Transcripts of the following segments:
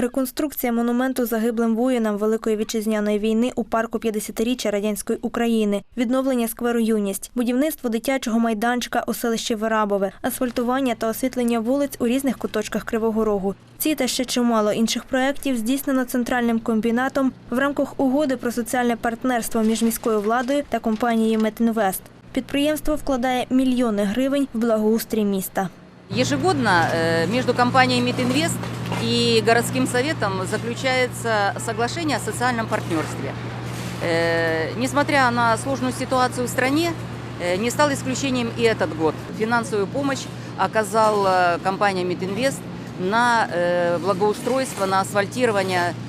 Реконструкція монументу загиблим воїнам Великої вітчизняної війни у парку 50-річчя радянської України, відновлення скверу Юність, будівництво дитячого майданчика у селищі Верабове, асфальтування та освітлення вулиць у різних куточках Кривого Рогу. Ці та ще чимало інших проєктів здійснено центральним комбінатом в рамках угоди про соціальне партнерство між міською владою та компанією Метінвест. Підприємство вкладає мільйони гривень в благоустрій міста. Ежегодно э, между компанией «Мидинвест» и городским советом заключается соглашение о социальном партнерстве. Э, Несмотря на сложную ситуацию в стране, э, не стал исключением и этот год. Финансовую помощь оказала компания «Мидинвест» на э, благоустройство, на асфальтирование э,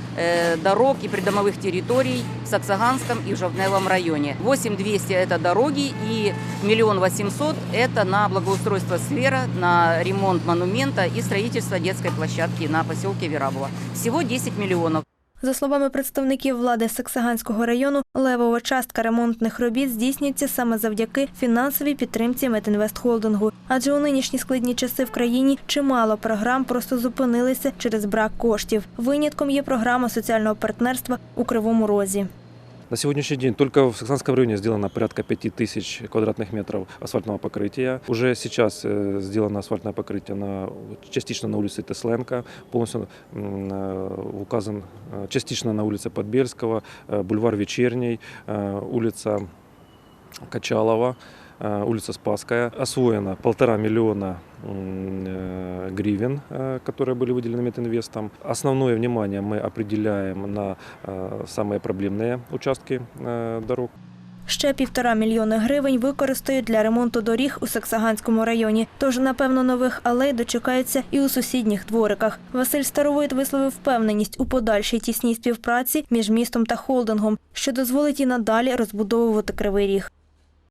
дорог и придомовых территорий в Саксаганском и в Жовтневом районе. 8200 – это дороги и миллион восемьсот – это на благоустройство сквера, на ремонт монумента и строительство детской площадки на поселке Верабово. Всего 10 миллионов. За словами представників влади Саксаганського району, левова частка ремонтних робіт здійснюється саме завдяки фінансовій підтримці Метінвестхолдингу. Адже у нинішні складні часи в країні чимало програм просто зупинилися через брак коштів. Винятком є програма соціального партнерства у Кривому Розі. На сегодняшний день только в Саксанском районе сделано порядка 5000 квадратных метров асфальтного покрытия. Уже сейчас э, сделано асфальтное покрытие на, частично на улице Тесленко, полностью м, э, указан э, частично на улице Подбельского, э, бульвар Вечерний, э, улица Качалова, э, улица Спасская. Освоено полтора миллиона м, э, гривен, э, которые были выделены Метинвестом. Основное внимание мы определяем на э, самые проблемные участки э, дорог. Ще півтора мільйони гривень використають для ремонту доріг у Саксаганському районі. Тож, напевно, нових алей дочекаються і у сусідніх двориках. Василь Старовойт висловив впевненість у подальшій тісній співпраці між містом та холдингом, що дозволить і надалі розбудовувати кривий ріг.